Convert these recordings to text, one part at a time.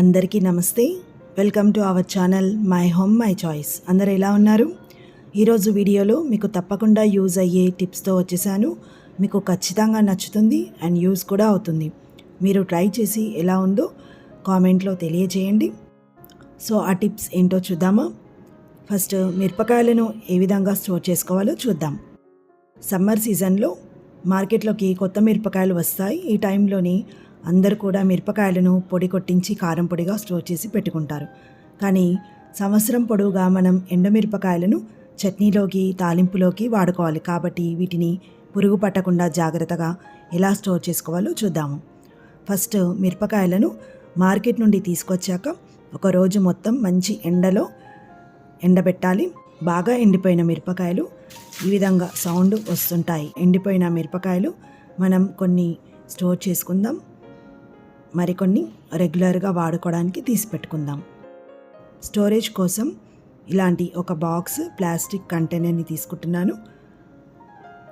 అందరికీ నమస్తే. Welcome to our channel my home my choice. అందరు ఎలా ఉన్నారు? ఈరోజు వీడియోలో మీకు తప్పకుండా యూజ్ అయ్యే టిప్స్తో వచ్చేసాను. మీకు ఖచ్చితంగా నచ్చుతుంది అండ్ యూజ్ కూడా అవుతుంది. మీరు ట్రై చేసి ఎలా ఉందో కామెంట్లో తెలియజేయండి. సో ఆ టిప్స్ ఏంటో చూద్దామా? ఫస్ట్ మిరపకాయలను ఏ విధంగా స్టోర్ చేసుకోవాలో చూద్దాం. సమ్మర్ సీజన్లో మార్కెట్లోకి కొత్త మిరపకాయలు వస్తాయి. ఈ టైంలోని అందరూ కూడా మిరపకాయలను పొడి కొట్టించి కారం పొడిగా స్టోర్ చేసి పెట్టుకుంటారు. కానీ సంవత్సరం పొడవుగా మనం ఎండుమిరపకాయలను చట్నీలోకి తాలింపులోకి వాడుకోవాలి కాబట్టి వీటిని పురుగు పట్టకుండా జాగ్రత్తగా ఎలా స్టోర్ చేసుకోవాలో చూద్దాము. ఫస్ట్ మిరపకాయలను మార్కెట్ నుండి తీసుకొచ్చాక ఒక రోజు మొత్తం మంచి ఎండలో ఎండబెట్టాలి. బాగా ఎండిపోయిన మిరపకాయలు ఈ విధంగా సౌండ్ వస్తుంటాయి. ఎండిపోయిన మిరపకాయలు మనం కొన్ని స్టోర్ చేసుకుందాం. మరికొన్ని రెగ్యులర్గా వాడుకోవడానికి తీసి పెట్టుకుందాం స్టోరేజ్ కోసం ఇలాంటి ఒక బాక్స్ ప్లాస్టిక్ కంటైనర్ని తీసుకుంటున్నాను.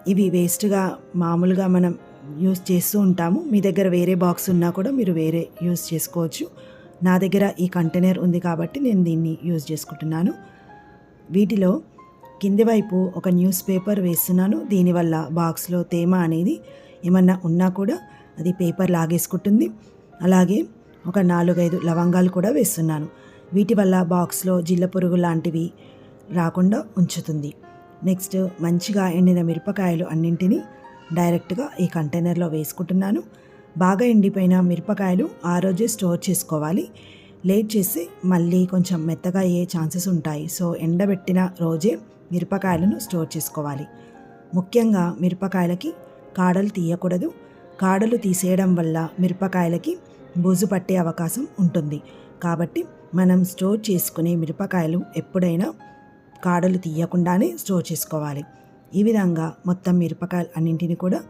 ఇవి వేస్ట్గా మామూలుగా మనం యూస్ చేస్తూ ఉంటాము. మీ దగ్గర వేరే బాక్స్ ఉన్నా కూడా మీరు వేరే యూస్ చేసుకోవచ్చు. నా దగ్గర ఈ కంటైనర్ ఉంది కాబట్టి నేను దీన్ని యూజ్ చేసుకుంటున్నాను. వీటిలో కింది వైపు ఒక న్యూస్ పేపర్ వేస్తున్నాను. దీనివల్ల బాక్స్లో తేమ అనేది ఏమన్నా ఉన్నా కూడా అది పేపర్ లాగేసుకుంటుంది. అలాగే ఒక నాలుగైదు లవంగాలు కూడా వేస్తున్నాను. వీటి వల్ల బాక్స్లో జిల్ల పురుగు లాంటివి రాకుండా ఉంచుతుంది. నెక్స్ట్ మంచిగా ఎండిన మిరపకాయలు అన్నింటినీ డైరెక్ట్గా ఈ కంటైనర్లో వేసుకుంటున్నాను. బాగా ఎండిపోయిన మిరపకాయలు ఆ రోజే స్టోర్ చేసుకోవాలి. లేట్ చేసి మళ్ళీ కొంచెం మెత్తగా అయ్యే ఛాన్సెస్ ఉంటాయి. సో ఎండబెట్టిన రోజే మిరపకాయలను స్టోర్ చేసుకోవాలి. ముఖ్యంగా మిరపకాయలకి కాడలు తీయకూడదు. కాడలు తీసేయడం వల్ల మిరపకాయలకి బూజు పట్టే అవకాశం ఉంటుంది. కాబట్టి మనం స్టోర్ చేసుకునే మిరపకాయలు ఎప్పుడైనా కాడలు తీయకుండానే స్టోర్ చేసుకోవాలి. ఈ విధంగా మొత్తం మిరపకాయలు అన్నింటిని కూడా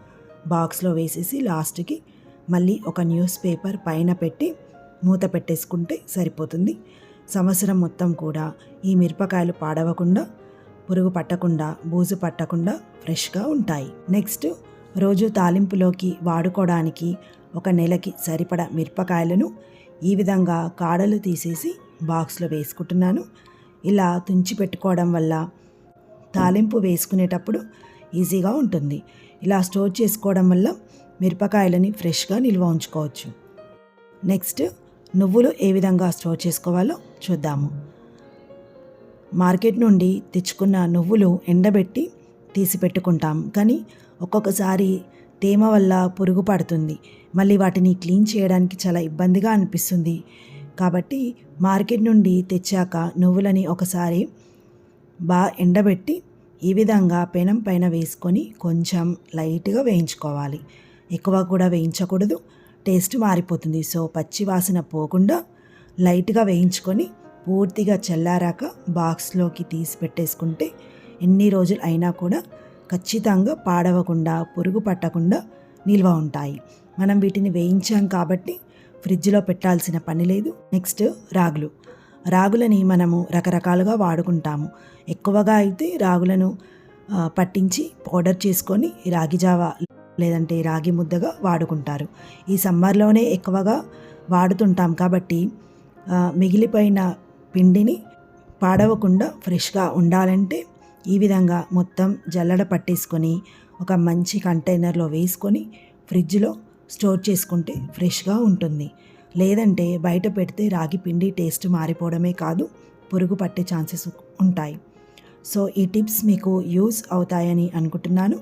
బాక్స్లో వేసేసి లాస్ట్కి మళ్ళీ ఒక న్యూస్ పేపర్ పైన పెట్టి మూత పెట్టేసుకుంటే సరిపోతుంది. సంవత్సరం మొత్తం కూడా ఈ మిరపకాయలు పాడవకుండా పురుగు పట్టకుండా బూజు పట్టకుండా ఫ్రెష్గా ఉంటాయి. నెక్స్ట్ రోజు తాలింపులోకి వాడుకోవడానికి ఒక నెలకి సరిపడ మిరపకాయలను ఈ విధంగా కాడలు తీసేసి బాక్స్లో వేసుకుంటున్నాను. ఇలా తుంచి పెట్టుకోవడం వల్ల తాలింపు వేసుకునేటప్పుడు ఈజీగా ఉంటుంది. ఇలా స్టోర్ చేసుకోవడం వల్ల మిరపకాయలని ఫ్రెష్గా నిల్వ ఉంచుకోవచ్చు. నెక్స్ట్ నువ్వులు ఏ విధంగా స్టోర్ చేసుకోవాలో చూద్దాము. మార్కెట్ నుండి తెచ్చుకున్న నువ్వులు ఎండబెట్టి తీసి పెట్టుకుంటాం. కానీ ఒక్కొక్కసారి తేమ వల్ల పురుగు పడుతుంది. మళ్ళీ వాటిని క్లీన్ చేయడానికి చాలా ఇబ్బందిగా అనిపిస్తుంది. కాబట్టి మార్కెట్ నుండి తెచ్చాక నువ్వులని ఒకసారి బాగా ఎండబెట్టి ఈ విధంగా పెనం పైన వేసుకొని కొంచెం లైట్గా వేయించుకోవాలి. ఎక్కువ కూడా వేయించకూడదు. టేస్ట్ మారిపోతుంది. సో పచ్చి వాసన పోకుండా లైట్గా వేయించుకొని పూర్తిగా చల్లారాక బాక్స్లోకి తీసి పెట్టేసుకుంటే ఎన్ని రోజులు అయినా కూడా ఖచ్చితంగా పాడవకుండా పురుగు పట్టకుండా నిల్వ ఉంటాయి. మనం వీటిని వేయించాం కాబట్టి ఫ్రిడ్జ్లో పెట్టాల్సిన పని లేదు. నెక్స్ట్ రాగులు. రాగులని మనము రకరకాలుగా వాడుకుంటాము. ఎక్కువగా అయితే రాగులను పట్టించి పౌడర్ చేసుకొని రాగి జావా లేదంటే రాగి ముద్దగా వాడుకుంటారు. ఈ సమ్మర్లోనే ఎక్కువగా వాడుతుంటాం కాబట్టి మిగిలిపోయిన పిండిని పాడవకుండా ఫ్రెష్గా ఉండాలంటే ఈ విధంగా మొత్తం జల్లడ పట్టేసుకొని ఒక మంచి కంటైనర్లో వేసుకొని ఫ్రిడ్జ్లో స్టోర్ చేసుకుంటే ఫ్రెష్గా ఉంటుంది. లేదంటే బయట పెడితే రాగి పిండి టేస్ట్ మారిపోవడమే కాదు పురుగు పట్టే ఛాన్సెస్ ఉంటాయి. సో ఈ టిప్స్ మీకు యూస్ అవుతాయని అనుకుంటున్నాను.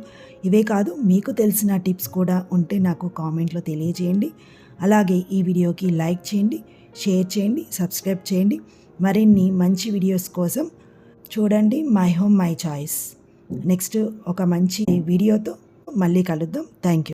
ఇవే కాదు మీకు తెలిసిన టిప్స్ కూడా ఉంటే నాకు కామెంట్లో తెలియజేయండి. అలాగే ఈ వీడియోకి లైక్ చేయండి షేర్ చేయండి సబ్స్క్రైబ్ చేయండి. మరిన్ని మంచి వీడియోస్ కోసం చూడండి my home my choice. Next ఒక మంచి వీడియోతో మళ్ళీ కలుద్దాం. Thank you.